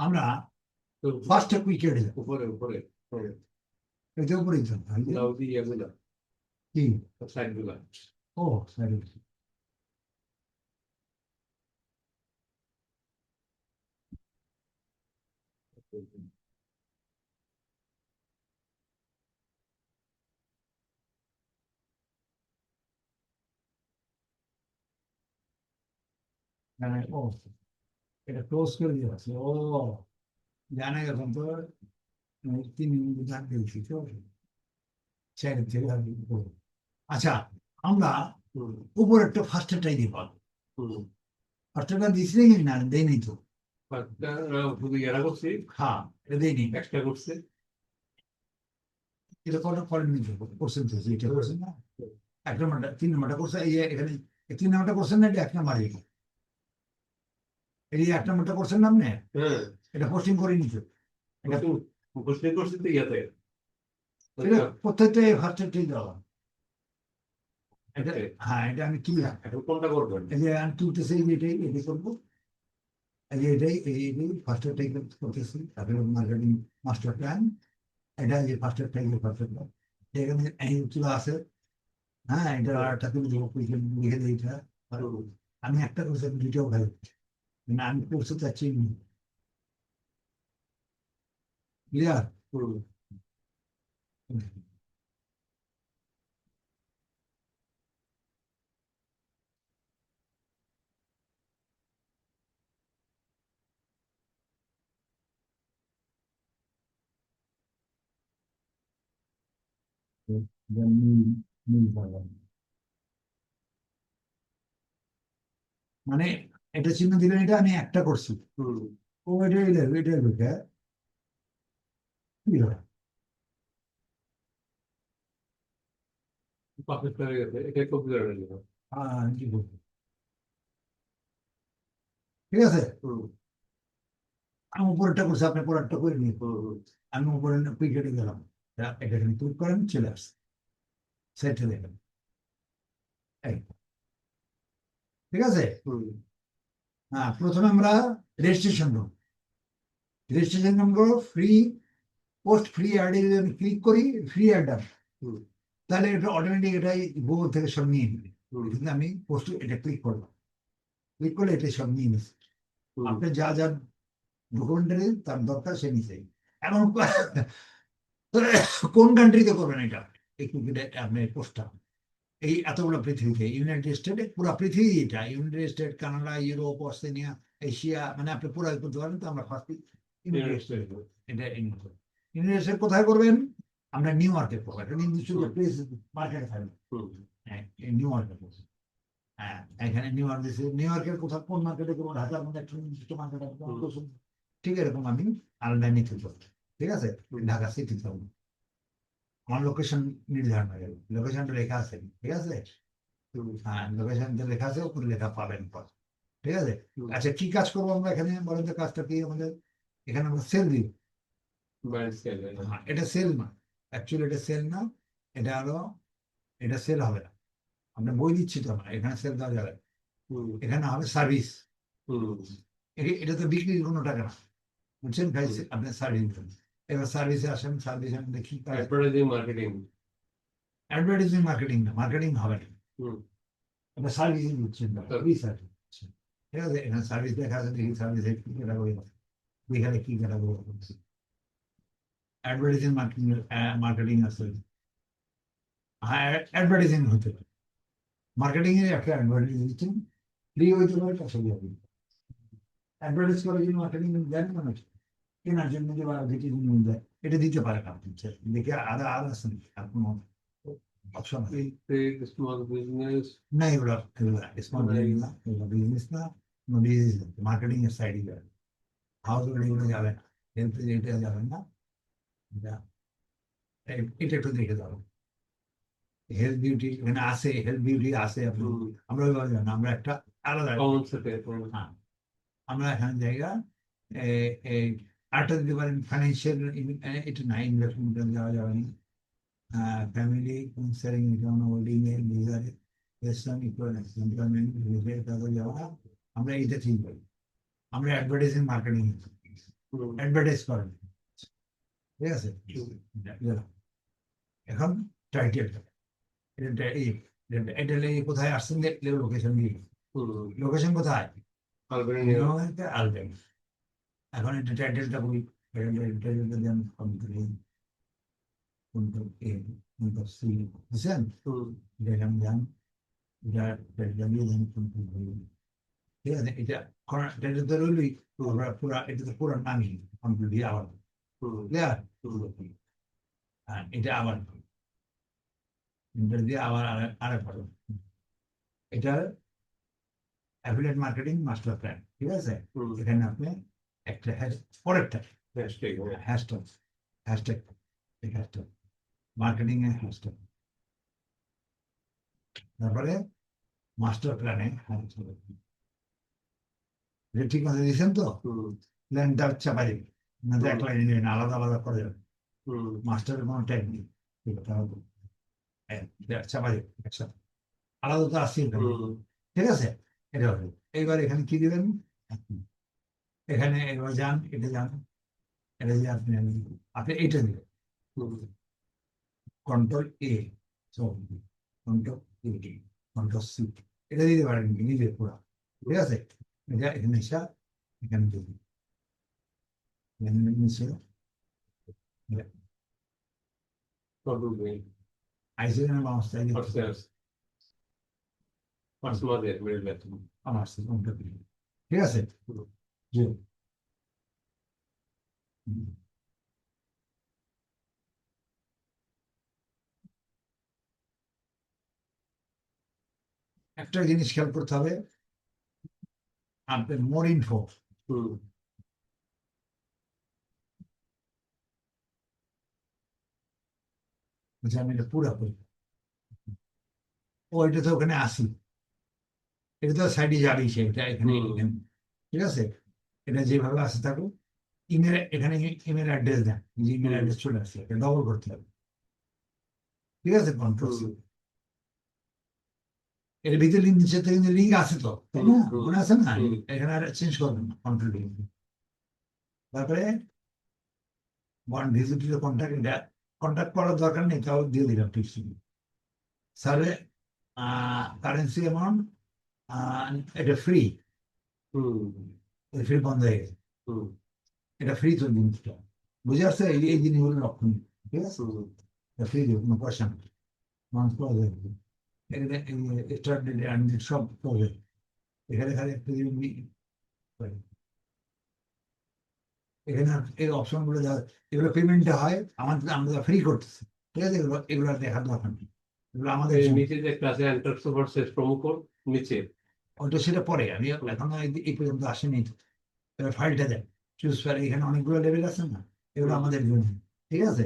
আমরা তো ফার্স্ট উইকেটে যাব উপরে উপরে এটা উপরেই তো দাউদি ইয়াগুলা কি সাইডগুলা ও সরি মানে ও এটা ক্লোজ করে দিয়েছে ও জানা গেছে তো তিন মিনিট দাগ দিয়েছি তো ছেড়ে থেকে। আচ্ছা আমরা হুম উপরেরটা ফার্স্টেরটাই দিব হুম। ফার্স্টেরটা দিছি নাকি? না দেই নাই তো। ইয়ারা হ্যাঁ এটা দেই নি এক্সট্রা করছে। এটা কটা ফল নিতে এটা করছেন না? এক নম্বরটা তিন নম্বরটা করছে এই এখানে তিন নম্বরটা করছেন না এটা এক নম্বর এই এক নম্বরটা করছেন না আপনি? হ্যাঁ। এটা পোস্টিং করে নিতে। এটা করছি তো ইয়াতে এটা প্রত্যেকটা দেওয়া এটা Okay. হ্যাঁ এটা আমি কি এখন কোনটা করবেন? এই যে আমি তুলতেছি এটাই এটাই করব। এটাই এই এটাই টাইপ করতেছি। তারপরে মার্কেটিং মাস্টার প্ল্যান এটা যে টাইপ প্ল্যান এখানে আছে। হ্যাঁ এটা আরেকটা তুমি দেবো লিখে দিই এটা। আমি একটা করছি। আমি দুইটাও ভাই না আমি করতে চাচ্ছি ক্লিয়ার হুম মানে এটা চিহ্ন দিলেন এটা আমি একটা করছি। ও এটা এটা এটা এটা কি হয় এটা কম্পিউটার হয়ে? ঠিক আছে? আমি উপরেরটা করছি আপনি পরেরটা করে আমি উপরে গেলাম এটা এটা এখানে ক্লিক করেন চলে আসছে। সেটে ঠিক আছে? হ্যাঁ প্রথমে আমরা রেজিস্ট্রেশন করব রেজিস্ট্রেশন করব ফ্রি পোস্ট ফ্রি অ্যাডে ক্লিক করি ফ্রি অ্যাড হুম। তাহলে এটা অটোমেটিক এটাই গুগল থেকে সব নিয়ে নেবে। কিন্তু আমি পোস্ট এটা ক্লিক করলাম। ক্লিক করলে এটা সব নিয়ে নিচ্ছে হুম। আপনি যা যা ডকুমেন্টারি তার দরকার সে নিচে এমন কোন কান্ট্রিতে করবেন এটা? একটু আপনি পোস্টটা এই এতগুলো পৃথিবীতে ইউনাইটেড স্টেটে পুরো পৃথিবী এটা United State Canada Europe Australia Asia মানে আপনি পুরো করতে পারেন তো আমরা ফার্স্ট ইউনাইটেড স্টেট এটা ইউনাইটেড স্টেট কোথায় করবেন আমরা নিউ ইয়র্কে করব এটা নির্দিষ্ট প্লেস মার্কেটে থাকবে। হ্যাঁ নিউ ইয়র্কে করব হ্যাঁ এখানে নিউ ইয়র্ক দিয়েছে নিউ ইয়র্কের কোথাও কোন মার্কেটে করব ঢাকার মধ্যে একটা নির্দিষ্ট মার্কেট হুম। ঠিক এরকম আমি আলাদা নিতে পারব ঠিক আছে? ঢাকা সিটি হবে আমার লোকেশন নির্ধারণ হয়ে যাবে লোকেশনটা লেখা আছে ঠিক আছে? হ্যাঁ লোকেশনটা লেখা আছে উপরে লেখা পাবেন পর ঠিক আছে? আচ্ছা কি কাজ করব আমরা এখানে? বলেন তো কাজটা কি আমাদের? এখানে আমরা সেল দিব বাইরে হ্যাঁ, এটা সেল না। অ্যাকচুয়ালি এটা সেল না এটা হলো এটা সেল হবে না। আমরা বই দিচ্ছি তো আমরা এখানে সেল দেওয়া যাবে এখানে হবে সার্ভিস এটা তো বিক্রির কোনো টাকা না। বুঝছেন? ভাই আপনার সার্ভিস এবার সার্ভিসে আসেন সার্ভিস আমি দেখি অ্যাডভার্টাইজিং মার্কেটিং অ্যাডভার্টাইজিং মার্কেটিং না মার্কেটিং হবে না হুম এটা সার্ভিসিং দিচ্ছেন না Service. সার্ভিস ঠিক আছে এখানে সার্ভিস দেখা আছে দেখি সার্ভিসে কি ক্যাটাগরি এখানে কি ক্যাটাগরি অ্যাডভার্টাইজিং মার্কেটিং মার্কেটিং আছে হ্যাঁ অ্যাডভার্টাইজিং হতে পারে মার্কেটিং এর একটা অ্যাডভার্টাইজিং দিচ্ছেন ফ্রি হইতে পারে টাকা দিয়ে অ্যাডভার্টাইজ করার জন্য মার্কেটিং জানেন না নাকি? কেনার জন্য যে বা যেটি জন্য দেয় এটা দিতে পারে না আপনি দেখে আর আর আছে নাকি? আর কোনো অপশন আছে স্মল বিজনেস না এগুলো এগুলো স্মল বিজনেস না এগুলো বিজনেস না কোনো বিজনেস মার্কেটিং এর সাইডে যাবে হাউস হোল্ড এগুলো যাবে না হেলথ এটা যাবে না এটা এই- এটা একটু দেখে যাব হেলথ বিউটি এখানে আছে হেলথ বিউটি আছে আপনি আমরা ওইভাবে যাব না, আমরা একটা আলাদা কমন সেটে হ্যাঁ আমরা এখানে জায়গা আরেকটা দিতে পারেন ফাইন্যান্সিয়াল এটা না ইনভেস্টমেন্ট যাওয়া যাবে। না ফ্যামিলি কাউন্সেলিং রিটার্ন হোল্ডিং এর বিজারে গেস্টন ইকুয়ালেন্স এমপ্লয়মেন্ট রিলেটেড কাজে যাওয়া আমরা এইটা ঠিক করি। আমরা অ্যাডভার্টাইজিং মার্কেটিং অ্যাডভার্টাইজ করেন। ঠিক আছে? এখন টাইটেল এটা এই এটা- এটা কোথায়? আসছেন লোকেশন দিয়ে। লোকেশন কোথায়? আলবেনিয়া, আলবেন এখন এটা দেন control control A control C বুঝছেন এটা এখানে যান এটা টাইটেলটা দিয়ে দেন কন্ট্রোল ঠিক আছে এটা টাইটেল তো রইলই আমরা পুরা এটা তো পুরো নামই কন্ট্রোল দিয়ে আবার ক্লিয়ার আর এটা আবার ইন্টার দিয়ে আবার আরে- আরেকবার এটা অ্যাফিলিয়েট মার্কেটিং মাস্টার প্ল্যান ঠিক আছে এখানে আপনি একটা হ্যাশ পরেরটা hashtag, হ্যাঁ, হ্যাশট্যাগ হ্যাশট্যাগ এই হ্যাশট্যাগ মার্কেটিং এর হ্যাশট্যাগ তারপরে মাস্টার প্ল্যানে ঠিক মতো দিয়েছেন তো? প্ল্যানটা চাপাই না এক লাইনে আলাদা আলাদা করে যাবে মাস্টারের কোনো ট্যাগ নেই। চাপাই একসাথে। আলাদা তো আসছেই ঠিক আছে? এটা হবে। এইবার এখানে কি দিবেন? এখানে এবার যান এটা যান এটা যে আপনি আপনি এইটা দিবেন control A control A control C এটা দিতে পারেন নিজে পুরো ঠিক আছে? এটা এখানে এসে এখানে দিবেন এখানে নিচে control V, আইসি এখানে বাউন্সটা for sales. What's more there, middle left? আমার আছে কন্ট্রোল ঠিক আছে। জি। একটা জিনিস খেয়াল করতে হবে। আপনার মোর ইনফো আমি এটা পুরা করি। ও এটা তো ওখানে আসি। এটা তো সাইডে যাবেই সে এটা এখানে। ঠিক আছে? এটা যেভাবে আসে থাকুক ইমেল এখানে ইমেল অ্যাড্রেস দেন যে ইমেল অ্যাড্রেস চলে আসছে এটা ডবল করতে হবে। ঠিক আছে কন্ট্রোল এর ভিতরে লিঙ্ক নিচে থেকে কিন্তু লিঙ্ক আছে তো মনে আছে না? এখানে আর চেঞ্জ করবেন কন্ট্রোল লিঙ্ক তারপরে ওয়ান ভিজিটের কন্ট্যাক্ট এটা কন্ট্যাক্ট করার দরকার নেই তাও দিয়ে দিলাম টিপসি সার্ভে কারেন্সি অ্যামাউন্ট এটা ফ্রি বন্ধ হয়ে গেছে। এটা ফ্রি তো জিনিসটা। বুঝে আসছে? এই এই জিনিসগুলো ঠিক আছে? ফ্রি দেবে কোনো পয়সা মানুষ পাওয়া যাবে এখানে আনডেট সব পাবে এখানে খালি একটা এখানে এই অপশনগুলো যা এগুলো পেমেন্টে হয় আমাদের আমরা ফ্রি করতেছি। ঠিক আছে? এগুলো এগুলো দেখার দরকার নেই। এগুলো আমাদের নিচে যে ক্লাসে এন্টার সুপার শেষ প্রোমো কোড নিচে। ওটা সেটা পরে আমি এখন এই পর্যন্ত আসেনি। এবার ফাইলটা দেয় চুজ ফাইল এখানে অনেকগুলো লেভেল আছে না? এগুলো আমাদের জন্য ঠিক আছে?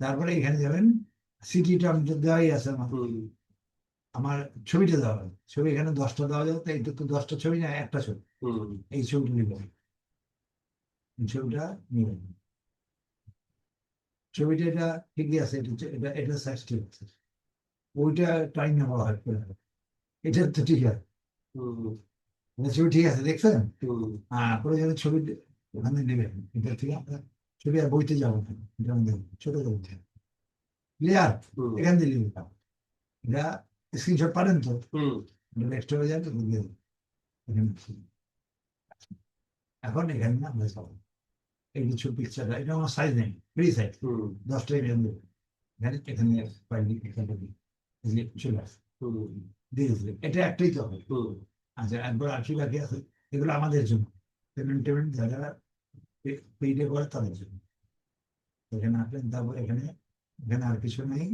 তারপরে এখানে যাবেন সিটিটা দেওয়াই আছে আমার। আমার ছবিটা দেওয়া হবে। ছবি এখানে দশটা দেওয়া যাবে তো এইটা তো দশটা ছবি না একটা ছবি। এই ছবিটা নিবেন ছবিটা নিবেন ছবিটা এটা ঠিকই আছে এটা এটা সাইজ ঠিক আছে। ওইটা টাইম নেওয়া হয়। এটা তো ঠিক আছে। ছবি ঠিক আছে দেখছেন? হ্যাঁ প্রয়োজনে ছবি ওখানে নেবেন এটা থেকে আপনার ছবি আর বইতে যাব ছোট বইতে ক্লিয়ার? এখান থেকে নিলাম এটা স্ক্রিনশট পারেন তো? নেক্সট হয়ে যাবে দিয়ে এখানে এখন আমরা যাব। এই কিছু পিকচারটা এটা আমার সাইজ নেই। ফ্রি সাইজ দশটা এখানে এখানে পাইনি এখানে চলে আসে। হুম, এটা একটাই তো হবে আচ্ছা একবার আর কি বাকি আছে এগুলো আমাদের জন্য। পেমেন্ট টেমেন্ট যারা পেইডে করে তাদের জন্য। এখানে আসলেন তারপর এখানে এখানে আর কিছু নেই।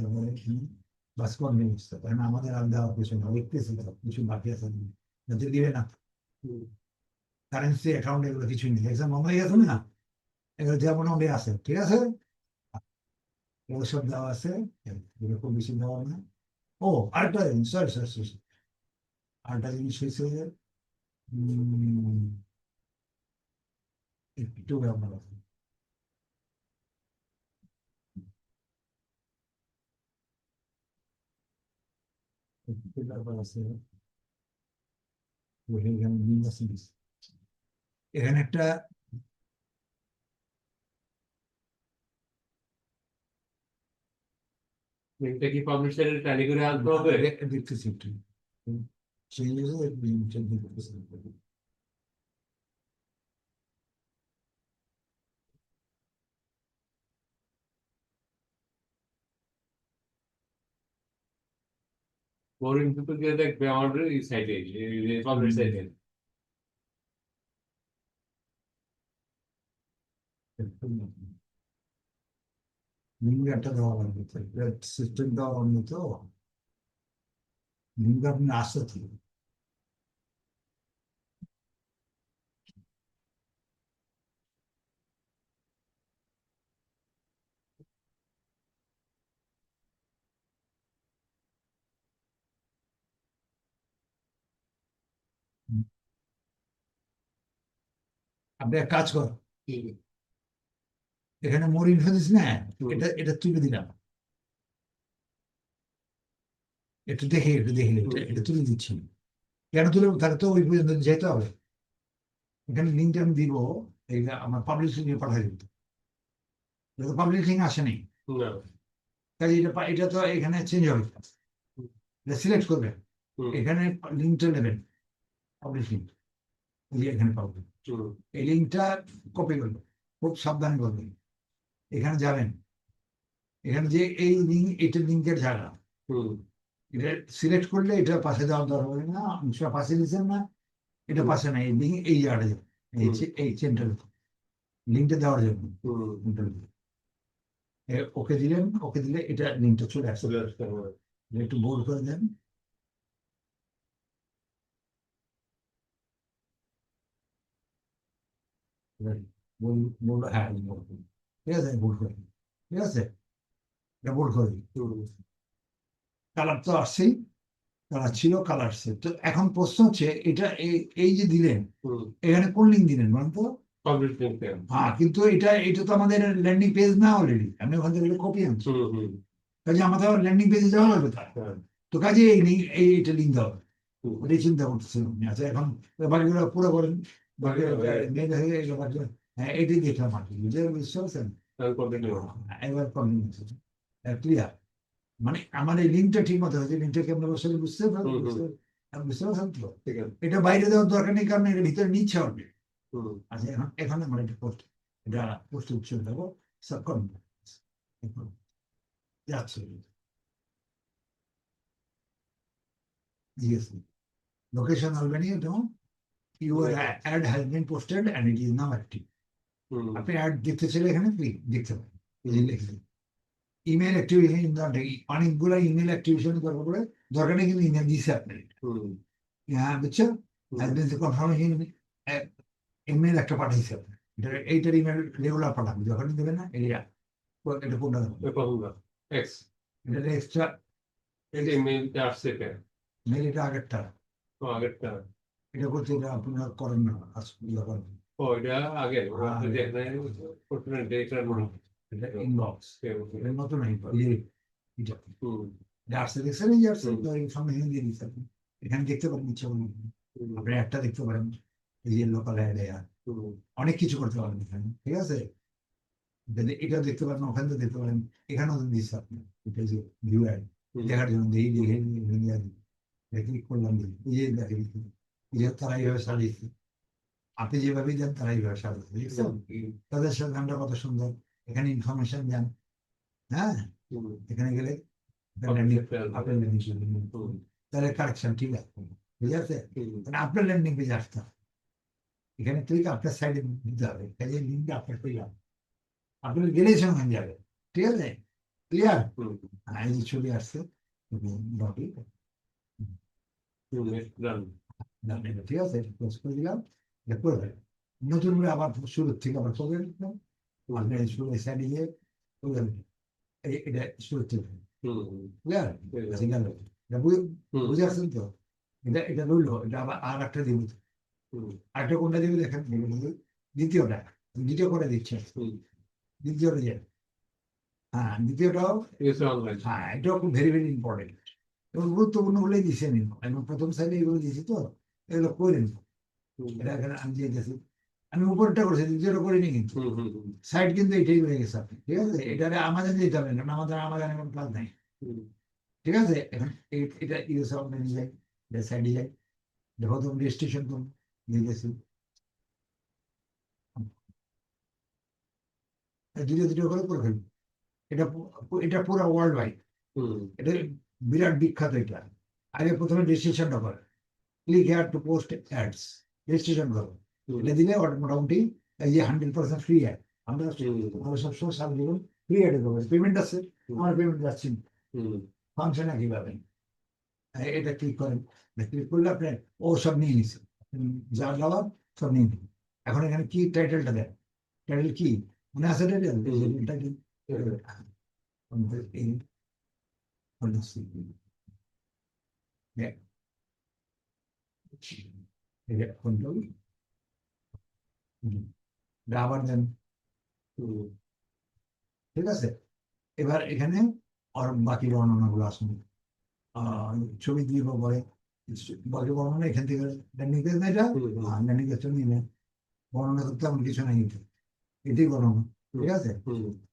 এবারে এখানে বাস কন্টিনিউস এখানে আমাদের আর দেওয়ার কিছু না লিখতেছি তো, কিছু বাকি আছে যাতে দিবে না কারেন্সি অ্যাকাউন্ট এগুলো কিছুই নেই। এক্সাম হয়ে গেছে না? এগুলো যে মোটামুটি আছে ঠিক আছে? এগুলো সব দেওয়া আছে। এগুলো খুব বেশি দেওয়া না। ও আরেকটা জিনিস সরি সরি সরি আরেকটা জিনিস হয়েছে যে উম, একটু ব্যাপার আছে একটু ব্যাপার আছে ওই এখানে নিম আছে এখানে একটা লিঙ্কটা কি পাবলিশারের টানি করে আনতে হবে দে- দেখতেছি একটু চেঞ্জেস দেখতেছি বোরিং দুটো গিয়ে দেখবে আমাদের এই সাইডে পাবলিশ সাইডে লিঙ্ক একটা দেওয়া লাগবে সিস্টেম দেওয়া লাগবে তো লিঙ্ক আপনি আসতে থেকে আপনি এক কাজ কর এখানে মোর ইনফো দিস না এটা এটা তুলে দিলাম। একটু দেখে একটু দেখে এটা তুলে দিচ্ছি। কেন তুলে তাহলে তো ওই পর্যন্ত যেতে হবে। এখানে লিঙ্কটা আমি দিব এই যে আমার পাবলিশিং এ পাঠাই দিব। এটা তো পাবলিশিং আসেনি কাজে এটা এটা তো এখানে চেঞ্জ হবে। এটা সিলেক্ট করবে। এখানে লিঙ্কটা নেবেন পাবলিশিং এখানে হুম, এই লিঙ্কটা কপি করবেন খুব সাবধানে করবেন এখানে যাবেন। এখানে যে এই লিঙ্ক এটা লিঙ্কের জায়গা এটা সিলেক্ট করলে এটা পাশে দেওয়ার দরকার না অংশটা পাশে দিচ্ছেন না এটা পাশে না এই লিঙ্ক এই জায়গাটা এই লিঙ্কটা দেওয়ার জন্য। ওকে দিলেন ওকে দিলে এটা লিঙ্কটা চলে আসবে। হবে একটু বোল্ড করে দেন। হ্যাঁ। ঠিক আছে বোল্ড করে। ঠিক আছে এটা বোল্ড করে কালার তো আসছেই কালার ছিল কালার আসছে তো এখন প্রশ্ন হচ্ছে এটা এই- যে দিলেন এখানে কোন লিঙ্ক দিলেন বলেন তো হ্যাঁ কিন্তু এটা এটা তো আমাদের ল্যান্ডিং পেজ না অলরেডি আমি ওখান থেকে কপি আনছি কাজে আমাদের ল্যান্ডিং পেজে যাওয়া লাগবে তার তো কাজে এই লিঙ্ক এই এটা লিঙ্ক দেওয়া হবে ওটাই চিন্তা করতেছিলাম আচ্ছা এখন বাকিগুলো পুরো করেন বাকি হ্যাঁ। হ্যাঁ এটাই দেখলাম আর কি বুঝতে বুঝতে পারছেন আমি ক্লিয়ার মানে আমার এই লিঙ্কটা ঠিক মতো হয়েছে লিঙ্কটা কেমন বসে বুঝতে হুম। বুঝতে- পারছেন তো? এটা বাইরে দেওয়ার দরকার নেই কারণ এটা ভিতরে নিচ্ছে হুম, আচ্ছা এখন এখন আমরা এটা পোস্ট এটা পোস্ট উৎসব দেবো সাবকন যাচ্ছে। Yes. Location Albania, no? Your Right. ad has been posted and it is now active. আপনি অ্যাড দেখতে চাইলে এখানে দেখতে পারেন। লিখে ইমেল অ্যাক্টিভেশন অনেকগুলো ইমেল অ্যাক্টিভেশন দরকার পড়ে দরকার নেই কিন্তু ইমেল দিছে আপনি হ্যাঁ বুঝছ? কনফার্মেশন ইমেল একটা পাঠাইছে আপনি এইটার ইমেল রেগুলার পাঠাবে। যখন দেবেন না এটা এটা কোনটা দেবেন এ প্রথম না। X, এটা এক্সট্রা যে emailটা আসছে এটা, মেল এটা আগেরটা। আগেরটা। এটা করতে এটা আপনারা করেন না। আজ ও, এটা আগে, ইনবক্স নতুন এই এই আসছে দেখছেন এই এই সামনে হিন্দি এখানে দেখতে পারেন ইচ্ছা করুন একটা দেখতে পারেন এই যে লোকাল হুম, অনেক কিছু করতে পারেন এখানে ঠিক আছে এটা দেখতে পারেন ওখানে তো দেখতে পারেন এখানেও দিচ্ছে আপনি এটা যে ভিউ অ্যাড দেখার জন্য দেখি দেখে ক্লিক করলাম দেখি এই যে দেখে এই যে তারা এইভাবে সাজিয়েছে আপনি যেভাবে দেন তারা এইভাবে দেখছেন তাদের সাথে গানটা কত সুন্দর। এখানে ইনফরমেশন দেন হ্যাঁ? এখানে গেলে আপনার ল্যান্ডিং তাহলে কারেকশন ঠিক আছে ঠিক আছে আপনার ল্যান্ডিং পেজে আসতে হবে। এখানে ক্লিক আপনার সাইডে দিতে হবে। কাজে লিঙ্কটা আপনার পেলাম। আপনার গেলেই সঙ্গে যাবে ঠিক আছে? ক্লিয়ার এই যে ছবি আসছে. ঠিক আছে? পোস্ট করে দিলাম। করে। নতুন করে আবার শুরুর থেকে আবার শুরু সাইডে গিয়ে করে দেবেন। এই- এটা শুরু থেকে। বুঝ- আসছেন তো? এটা এটা রইল এটা আবার আর একটা দিব আরেকটা কোনটা দিবে দেখেন দ্বিতীয়টা দ্বিতীয় করে দিচ্ছে। দ্বিতীয়টা যে হ্যাঁ দ্বিতীয়টাও. হ্যাঁ এটাও খুব ভেরি ভেরি ইম্পর্টেন্ট এবং গুরুত্বপূর্ণ বলেই আমি আমি প্রথম সাইডে এগুলো দিয়েছি তো এগুলো করে হুম, এটা এখানে আমি দিয়ে গেছি আমি উপরটা করেছি দ্বিতীয়টা করিনি কিন্তু। সাইড কিন্তু এটাই হয়ে গেছে আপনি ঠিক আছে? এটারে আমাদের দিতে হবে কারণ আমাদের আমাদের এখন কাজ নাই। ঠিক আছে? এখন এটা ইউএস এটা সাইডে দেখো তুমি রেজিস্ট্রেশন দিয়ে করে করে এটা এটা পুরো ওয়ার্ল্ড ওয়াইড এটা বিরাট বিখ্যাত এটা। আগে প্রথমে রেজিস্ট্রেশনটা করে। Click here to post ads registration করো এটা দিলে মোটামুটি এই যে হান্ড্রেড পার্সেন্ট ফ্রি অ্যাড আমরা আমরা সবসময় সারা জীবন ফ্রি অ্যাডে করব পেমেন্ট আছে। আমার পেমেন্ট যাচ্ছে ফাংশন একই পাবেন এ- এটা ক্লিক করেন ক্লিক করলে আপনি ও সব নিয়ে উম, যা দেওয়ার সব নিয়ে নিন এখন এখানে কি টাইটেলটা দেন। টাইটেল কি মনে আছে টাইটেল হুম। টাইটেল এই Yeah. এটা control. আবার দেন। ঠিক আছে এবার এখানে আর বাকি বর্ণনাগুলো আসুন। ছবি দিয়ে পরে বাকি বর্ণনা এখান থেকে নিতে না এটা? হ্যাঁ তো নিলে বর্ণনা করতে এমন কিছু নাই এটা। এটাই বর্ণনা ঠিক আছে?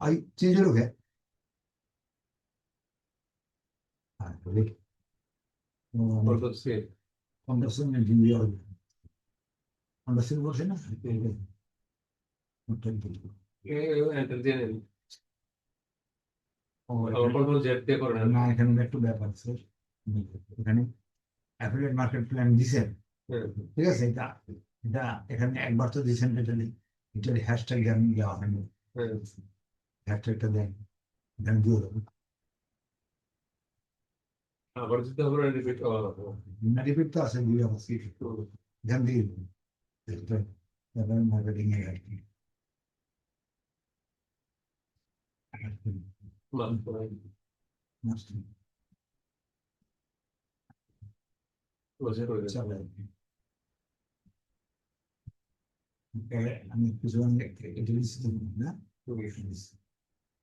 আই চেঞ্জ লোকে হ্যাঁ ঠিক কত সে কন্ডাকশন দিয়ে কন্ডাকশন বলছে না না এখানে একটু ব্যাপার আছে এখানে অ্যাফিলিয়েট মার্কেট প্ল্যান দিছেন ঠিক আছে এটা এটা এখানে একবার তো দিয়েছেন এটা এটার হ্যাশট্যাগ আমি দেওয়া হয়নি হ্যাঁ হ্যাশট্যাগটা দেন এখানে দিয়ে দেবো আবার যদি আমরা রিপিট রিপিট তো আছে দিয়ে আছে এখান দিয়ে দেবো মার্কেটিং এ আর কি বসে করে চলে আর কি। Okay, আমি কিছু এটা লিখছি তো না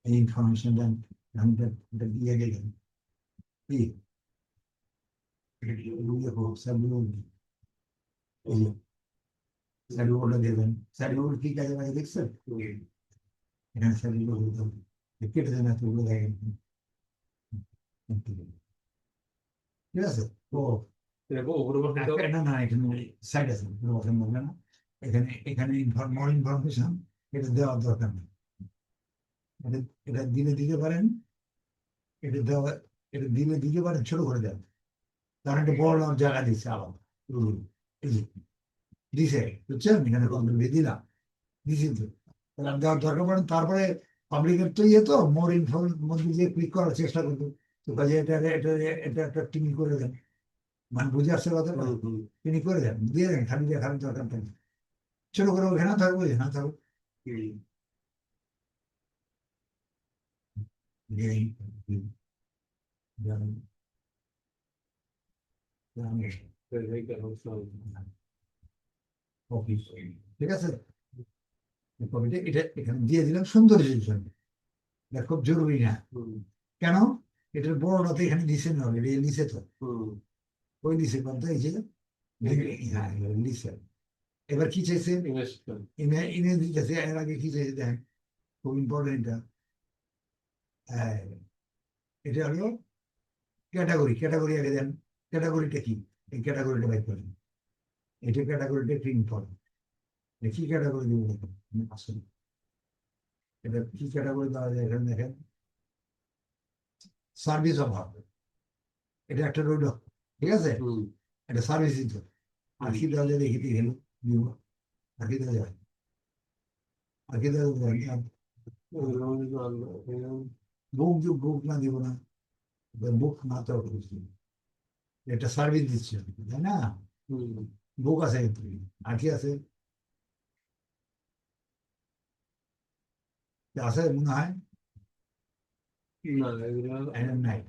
এই ইনফরমেশন দেন আমি এটা এটা দিয়ে গেলেন কি সার্টিফিকেটটা দেবেন সার্টিফিকেট কি কাজে লাগে দেখছেন এখানে কেটে দেন এতগুলো দেখেন ঠিক আছে না না এখানে সাইড আছে না এখানে এখানে মোর ইনফরমেশন এটা দেওয়ার দরকার নেই এটা এটা দিলে দিতে পারেন এটা দেওয়া এটা দিলে দিতে পারেন ছোট করে দেন কারণ এটা বড় জায়গা দিচ্ছে আলাদা দিছে বুঝছেন এখানে দিলাম দিছি তো তাহলে দেওয়ার দরকার তারপরে পাবলিকের তো ইয়ে তো মোর ইনফরমেশন মধ্যে দিয়ে ক্লিক করার চেষ্টা করতো তো কাজে এটা এটা এটা একটা টিমি করে দেন মানে বুঝে আসছে কথা তিনি করে দেন দিয়ে দেন খালি দিয়ে খালি দরকার থাকে ছোট করে ওখানে থাকব এখানে থাকব হুম এই, এই, যেমন, যেমন এই দেখো সব অফিস। ঠিক আছে? কপিটা এটা এখানে দিয়ে দিলাম সুন্দর জন্য। এটা খুব জরুরি না। কেন? এটার বড়টা তো এখানে দিছে না অলরেডি লিসে তো। ওই লিসে বলতে এই যে লিসে এবার কি চাইছে? ইমে ইমে এর আগে কি চাইছে দেখেন? খুব ইম্পর্টেন্ট এটা হলো ক্যাটাগরি ক্যাটাগরি আগে দেন। ক্যাটাগরিটা কি? এই ক্যাটাগরিটা বাইক করেন। এটা ক্যাটাগরিটা একটু ইম্পর্টেন্ট কি ক্যাটাগরি দিব দেখেন আমি এটা কি ক্যাটাগরি দেওয়া যায় এখানে দেখেন? সার্ভিস অভাব এটা একটা রইল ঠিক আছে? এটা সার্ভিস দিত আর কি দেওয়া যায় দেখি দিয়ে দিব আর কি দেওয়া যায় আর কি দেওয়া যায় বুক বুক না দিব না বুক না তো এটা সার্ভিস দিচ্ছে তাই না? হুম বুক আছে কিন্তু আর কি আছে কি আছে মনে হয় না এগুলো এটা নাই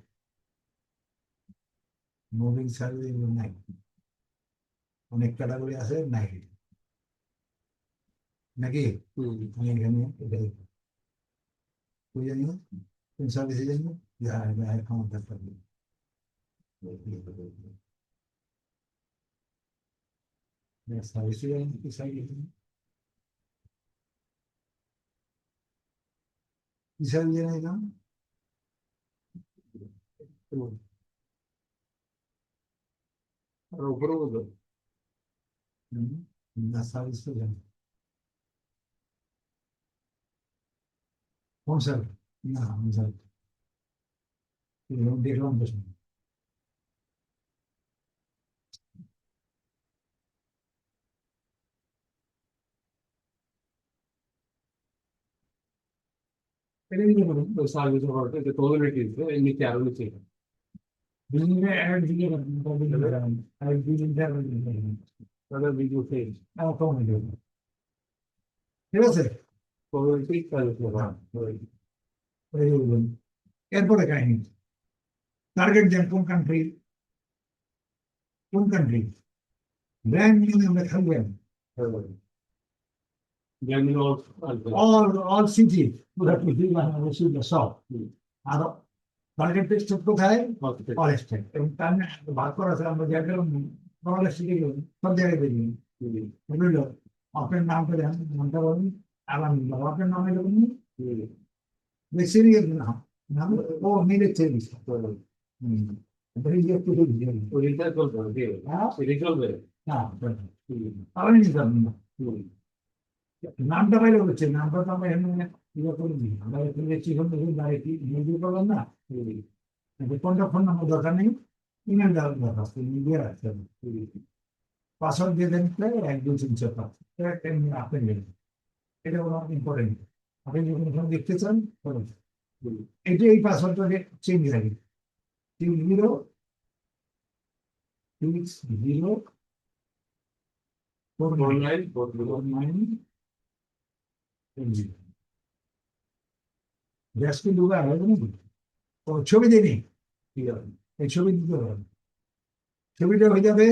মুভিং সার্ভিস এগুলো নাই অনেক ক্যাটাগরি আছে নাই নাকি হুম আমি এখানে এটাই ওই জানি কোন সার্ভিসে জানি যা ক্ষমতা থাকবে mesaisi yanıtı sen Güzel yere inan. Robur oldu. Mesaisi yanıtı. Komiser. Ya, komiser. Bir on beş on beş. Video phase ঠিক আছে কোঅর্ডিনেটিভ সার্ভিস হওয়ার এই বলুন। এরপরে কাহিনী টার্গেট দেন কোন কান্ট্রি কোন কান্ট্রি ব্র্যান্ড নিউ আমরা খেলবেন যেমন all all city পুরো পৃথিবী বাংলাদেশ সব আর টার্গেট টেস্ট কোথায় অল স্টেট এবং তার ভাগ করা আছে আমরা গেলাম বাংলাদেশ থেকে সব জায়গায় বেরিয়ে বুঝলো আপনার নামটা দেন নামটা বলুন আলহামদুলিল্লাহ আপনার নামে বেশি নিয়ে নাম নাম ও একটু দিয়ে হ্যাঁ নামটা বাইরে হচ্ছে নামটা তো আমরা এমনি ইয়ে করে দিই। আমরা এখানে চিকন দেখুন দাঁড়িয়ে নিজে করলাম না? কিন্তু কোনটা ফোন নাম্বার দরকার নেই? ইমেল দেওয়ার দরকার নিজে রাখতে হবে। পাসওয়ার্ড দিয়ে দেন এক দুই তিন চার পাঁচ। আপনি নেবেন। এটা কোনো ইম্পর্টেন্ট আপনি যখন কোনো দেখতে চান করুন এটা এই পাসওয়ার্ডটা চেঞ্জ থাকে তিন zero six zero four nine four nine গ্যাস কি দুবার হবে নাকি? ও ছবি দিনি এই ছবি দিতে হবে। ছবিটা হয়ে যাবে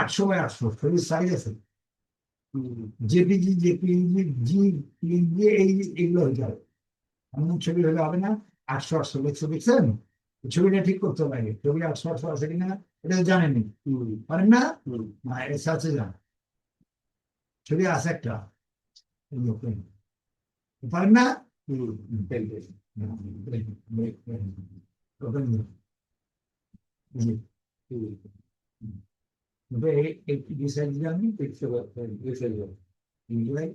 আটশো বাই আটশো ছবির সাইজ আছে। জেপিজি জেপিজি জি পিএনজি এই এগুলো হয়ে যাবে। এমন ছবি হলে হবে না। আটশো আটশো দেখছ দেখছেন? ছবিটা ঠিক করতে হবে ছবি আটশো আটশো আছে কিনা এটা তো জানেননি। পারেন না? না এর সাথে যান ছবি আছে একটা। এগুলো করেন। পারেন না ওপেন জি তবে এই এই ডিসাইড জানি ইংলাই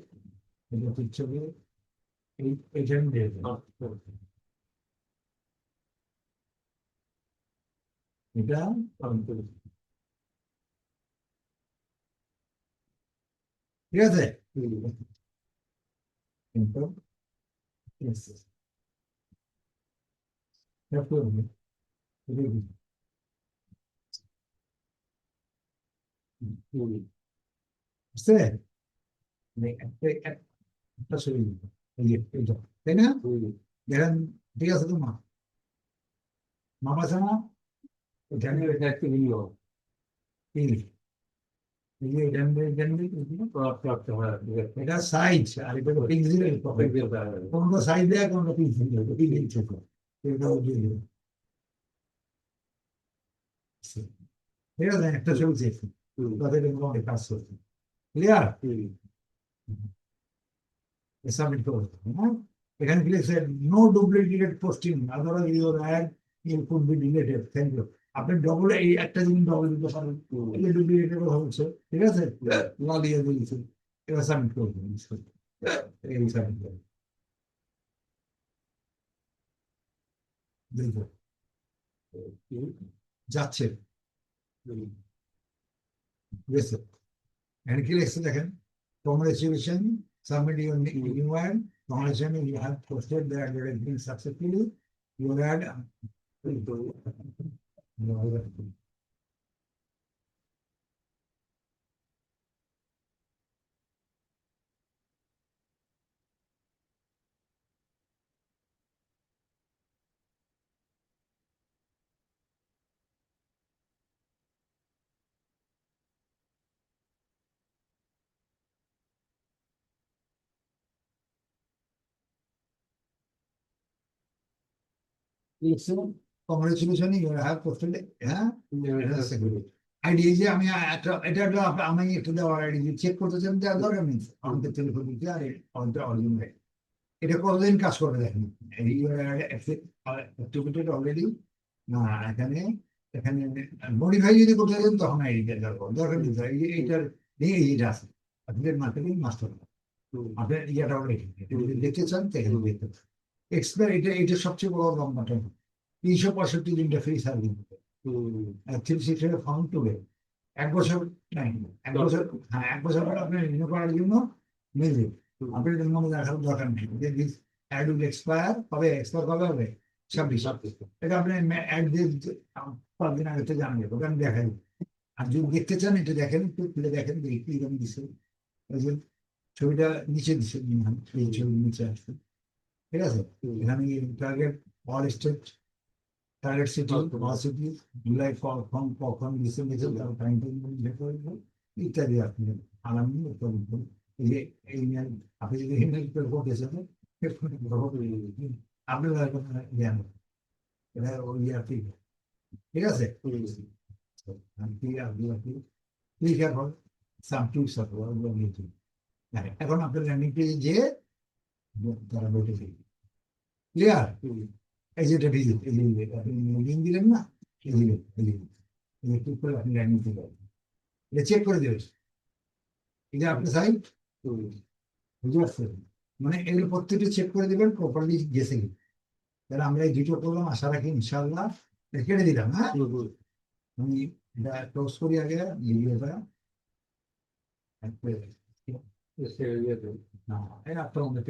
এটা পিকচার এই এটা আমি দিয়ে দেবো। এটা ঠিক আছে কিন্তু yes. তারপর আমি এটা দিই। বুঝতে মানে একটা একটা যে এইটা তাই না দেখেন ঠিক আছে তো মা মামা আছে না এখানে এই এই যে এখান থেকে এখান থেকে এটা সাইজ আর এটা পিক্সেল কোনটা সাইজ দেয় কোনটা পিক্সেল পিক্সেল ছোট এটা দিয়ে দেবো ঠিক আছে একটা ছবি চেয়েছি তাদের মোটামুটি কাজ করছে ক্লিয়ার সাবমিট করে হ্যাঁ এখানে no duplicated posting otherwise your ad you could be deleted thank you আপনি ডবল এই একটা জিনিস ডবল দিতে পারেন। এই ডুপ্লিকেটেড কথা হচ্ছে ঠিক আছে? না দিয়ে দিয়েছি। এবার সাবমিট করে দেবেন এই সাবমিট করে দেখো যাচ্ছে। গেছে। এখানে কি লিখছে দেখেন? Congratulation submit your new ad. Congratulations you have posted the advertisement No you have posted হ্যাঁ আইডি যে আমি এটা একটা আমি একটু দেওয়ার আইডি চেক করতে চাই দেওয়ার দরকার নেই আমাদের টেলিফোন দিতে আর এটা কতদিন কাজ করবে দেখেন এই অলরেডি না এখানে এখানে মডিফাই যদি করতে চান তখন এইটা দরকার দরকার নেই এইটার এই এইটা আছে আপনাদের মার্কেটিং মাস্টার আপনার ইয়াটা দেখতে চান তাহলে দেখতে এক্সপায়ার এটা এটা সবচেয়ে বড় লম্বাটা তিনশো পঁয়ষট্টি দিনটা ফ্রি সার্ভিস ফাউন্ড টু এক বছর নাই এক বছর হ্যাঁ এক বছর পর আপনি রিনিউ করার জন্য মিলবে আপনার জন্য দেখার দরকার নেই। অ্যাড উইল এক্সপায়ার কবে এক্সপায়ার কবে হবে? ছাব্বিশ এটা আপনি পাঁচ দিন আগে থেকে জানা যাবে। ওটা আমি দেখাই। আর যদি দেখতে চান, এটা দেখেন, একটু খুলে দেখেন, দেখি কীরকম দিচ্ছে ছবিটা নিচে এই ছবি নিচে আসছে ঠিক আছে? এখানে target all state target city all city July কখন কখন দিচ্ছে তার টাইম ইত্যাদি আপনি আলামী করবেন এই যে এই নিয়ে আপনি যদি ইমেল করে করতেছেন আপনার জ্ঞান এটা ওই কি ঠিক আছে কি আপনি আপনি ঠিক এখন সাম টু সাপ এখন আপনার ল্যান্ডিং পেজে যে তারা বইটা ক্লিয়ার এই যে এটা ভিজিট আপনি লিঙ্ক দিলেন না যে click করে আপনি ল্যান্ডিং পেজে যাবেন এটা চেক করে দেবেন এটা বুঝতে পারছেন মানে এগুলো প্রত্যেকটা চেক করে দেবেন প্রপারলি গেছে কি তাহলে আমরা এই দুটো করলাম আশা রাখি ইনশাল্লাহ কেটে দিলাম হ্যাঁ? আমি এটা ক্লোজ করি আগে ভিডিওটা। না এই আপনার মধ্যে